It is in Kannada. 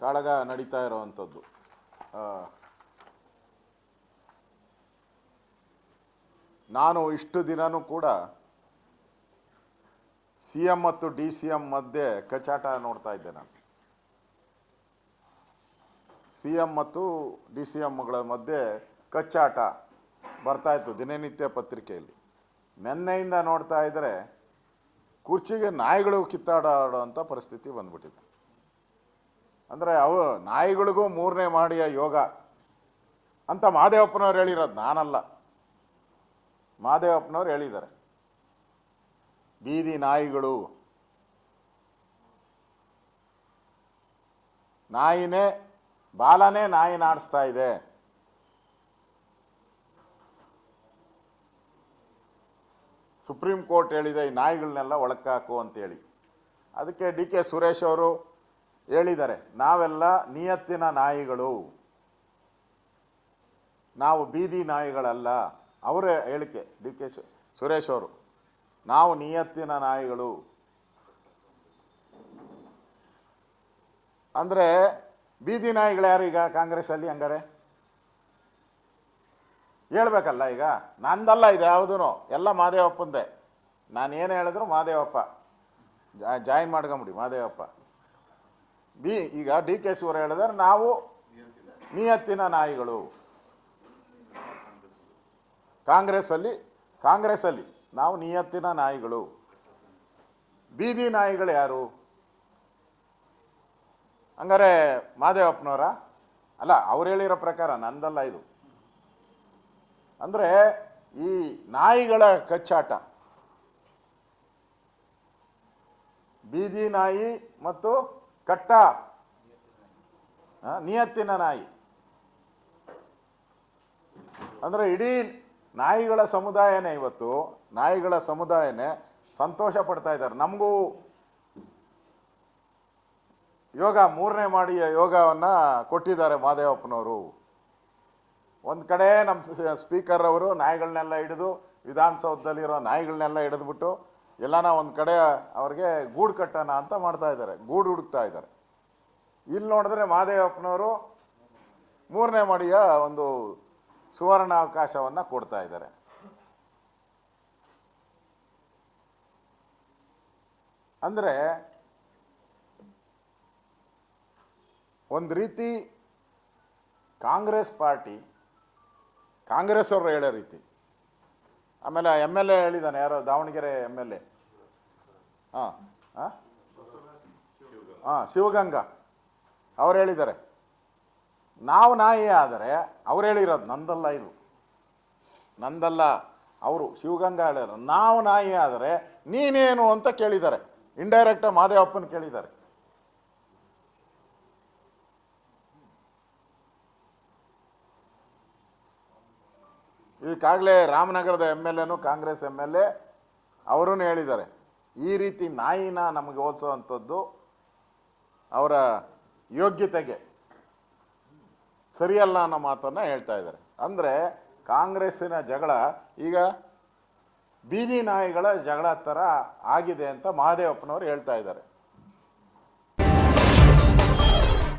ಕಾಳಗ ನಡೀತಾ ಇರೋವಂಥದ್ದು. ನಾನು ಇಷ್ಟು ದಿನನೂ ಕೂಡ ಸಿ ಎಂ ಮತ್ತು ಡಿ ಸಿ ಎಂ ಮಧ್ಯೆ ಕಚಾಟ ನೋಡ್ತಾ ಇದ್ದೆ ನಾನು. ಸಿ ಎಂ ಮತ್ತು ಡಿ ಸಿ ಎಂಗಳ ಮಧ್ಯೆ ಕಚ್ಚಾಟ ಬರ್ತಾ ಇತ್ತು ದಿನನಿತ್ಯ ಪತ್ರಿಕೆಯಲ್ಲಿ. ನೆನ್ನೆಯಿಂದ ನೋಡ್ತಾ ಇದ್ದರೆ ಕುರ್ಚಿಗೆ ನಾಯಿಗಳು ಕಿತ್ತಾಡೋ ಪರಿಸ್ಥಿತಿ ಬಂದ್ಬಿಟ್ಟಿದೆ. ಅಂದರೆ ಅವು ನಾಯಿಗಳಿಗೂ ಮೂರನೇ ಮಹಡಿಯ ಯೋಗ ಅಂತ ಮಾದೇವಪ್ಪನವ್ರು ಹೇಳಿರೋದು ನಾನಲ್ಲ. ಮಾದೇವಪ್ಪನವ್ರು ಹೇಳಿದ್ದಾರೆ. ಬೀದಿ ನಾಯಿಗಳು. ನಾಯಿನೇ, ಬಾಲನೇ ನಾಯಿ ನಾಡಿಸ್ತಾ ಇದೆ. ಸುಪ್ರೀಂ ಕೋರ್ಟ್ ಹೇಳಿದೆ ಈ ನಾಯಿಗಳನ್ನೆಲ್ಲ ಒಳಕ್ಕಾಕು ಅಂತೇಳಿ. ಅದಕ್ಕೆ ಡಿ ಕೆ ಸುರೇಶ್ ಅವರು ಹೇಳಿದ್ದಾರೆ, ನಾವೆಲ್ಲ ನಿಯತ್ತಿನ ನಾಯಿಗಳು. ನಾವು ಬೀದಿ ನಾಯಿಗಳಲ್ಲ. ಅವರೇ ಹೇಳಿಕೆ, ಡಿ ಕೆ ಸುರೇಶ್ ಅವರು, ನಾವು ನಿಯತ್ತಿನ ನಾಯಿಗಳು. ಅಂದರೆ ಬೀದಿ ನಾಯಿಗಳು ಯಾರು ಈಗ ಕಾಂಗ್ರೆಸ್ಸಲ್ಲಿ ಹಂಗಾರೆ? ಹೇಳ್ಬೇಕಲ್ಲ ಈಗ? ನಂದಲ್ಲ ಇದು ಯಾವುದೂ ಎಲ್ಲ ಮಾದೇವಪ್ಪಂದೆ. ನಾನು ಏನು ಹೇಳಿದ್ರು ಮಾದೇವಪ್ಪ. ಜಾಯಿನ್ ಮಾಡ್ಕೊಂಬಿಡಿ ಮಾದೇವಪ್ಪ. ಬಿ, ಈಗ ಡಿ ಕೆ ಶಿವರ ಹೇಳಿದ್ರೆ ನಾವು ನಿಯತ್ತಿನ ನಾಯಿಗಳು. ಕಾಂಗ್ರೆಸ್ಸಲ್ಲಿ ಕಾಂಗ್ರೆಸ್ಸಲ್ಲಿ ನಾವು ನಿಯತ್ತಿನ ನಾಯಿಗಳು. ಬೀದಿ ನಾಯಿಗಳು ಯಾರು? ಹಂಗಾರೆ ಮಾದೇವಪ್ಪನವರ? ಅಲ್ಲ, ಅವ್ರು ಹೇಳಿರೋ ಪ್ರಕಾರ ನಂದಲ್ಲ ಇದು. ಅಂದರೆ ಈ ನಾಯಿಗಳ ಕಚ್ಚಾಟ. ಬೀದಿ ನಾಯಿ ಮತ್ತು ಕಟ್ಟ. ನಿಯತ್ತಿನ ನಾಯಿ. ಅಂದರೆ ಇಡೀ ನಾಯಿಗಳ ಸಮುದಾಯನೇ ಇವತ್ತು, ನಾಯಿಗಳ ಸಮುದಾಯನೇ ಸಂತೋಷ ಪಡ್ತಾ ಇದ್ದಾರೆ. ನಮಗೂ ಯೋಗ, ಮೂರನೇ ಮಾಡಿ ಯೋಗವನ್ನು ಕೊಟ್ಟಿದ್ದಾರೆ ಮಾದೇವಪ್ಪನವರು. ಒಂದು ಕಡೆ ನಮ್ಮ ಸ್ಪೀಕರ್ ಅವರು ನಾಯಿಗಳನ್ನೆಲ್ಲ ಹಿಡಿದು ವಿಧಾನಸೌಧದಲ್ಲಿರೋ ನಾಯಿಗಳನ್ನೆಲ್ಲ ಹಿಡಿದ್ಬಿಟ್ಟು ಎಲ್ಲನ ಒಂದು ಕಡೆ ಅವ್ರಿಗೆ ಗೂಡು ಕಟ್ಟೋಣ ಅಂತ ಮಾಡ್ತಾ ಇದ್ದಾರೆ, ಗೂಡು ಹುಡುಕ್ತಾ ಇದ್ದಾರೆ. ಇಲ್ಲಿ ನೋಡಿದ್ರೆ ಮಹಾದೇವಪ್ಪನವರು ಮೂರನೇ ಮಡಿಯ ಒಂದು ಸುವರ್ಣ ಅವಕಾಶವನ್ನು ಕೊಡ್ತಾ ಇದ್ದಾರೆ. ಅಂದರೆ ಒಂದು ರೀತಿ ಕಾಂಗ್ರೆಸ್ ಪಾರ್ಟಿ ಕಾಂಗ್ರೆಸ್ ಅವರು ಹೇಳೋ ರೀತಿ ಆಮೇಲೆ ಎಂ ಎಲ್ ಎ ಹೇಳಿದ್ದಾನೆ ಯಾರೋ ದಾವಣಗೆರೆ ಎಂ ಎಲ್ ಎ ಹಾಂ ಹಾಂ, ಶಿವಗಂಗಾ. ಅವ್ರು ಹೇಳಿದ್ದಾರೆ. ನಾವು ನಾಯಿ ಆದರೆ ಅವ್ರು ಹೇಳಿರೋದು ನಂದಲ್ಲ ಇದು. ನಂದಲ್ಲ, ಅವರು ಶಿವಗಂಗಾ ಹೇಳಿದ್ರು ನಾವು ನಾಯಿ ಆದರೆ ನೀನೇನು ಅಂತ ಕೇಳಿದ್ದಾರೆ. ಇಂಡೈರೆಕ್ಟಾಗಿ ಮಾದೇವಪ್ಪನ ಕೇಳಿದ್ದಾರೆ. ಇದಕ್ಕಾಗಲೇ ರಾಮನಗರದ ಎಂ ಎಲ್ ಎನು ಕಾಂಗ್ರೆಸ್ ಎಂ ಎಲ್ ಎ ಅವರೂ ಹೇಳಿದ್ದಾರೆ. ಈ ರೀತಿ ನಾಯಿನ ನಮಗೆ ಹೋಲಿಸುವಂಥದ್ದು ಅವರ ಯೋಗ್ಯತೆಗೆ ಸರಿಯಲ್ಲ ಅನ್ನೋ ಮಾತನ್ನು ಹೇಳ್ತಾ ಇದ್ದಾರೆ. ಅಂದರೆ ಕಾಂಗ್ರೆಸ್ಸಿನ ಜಗಳ ಈಗ ಬೀದಿ ನಾಯಿಗಳ ಜಗಳ ಥರ ಆಗಿದೆ ಅಂತ ಮಹಾದೇವಪ್ಪನವರು ಹೇಳ್ತಾ ಇದ್ದಾರೆ.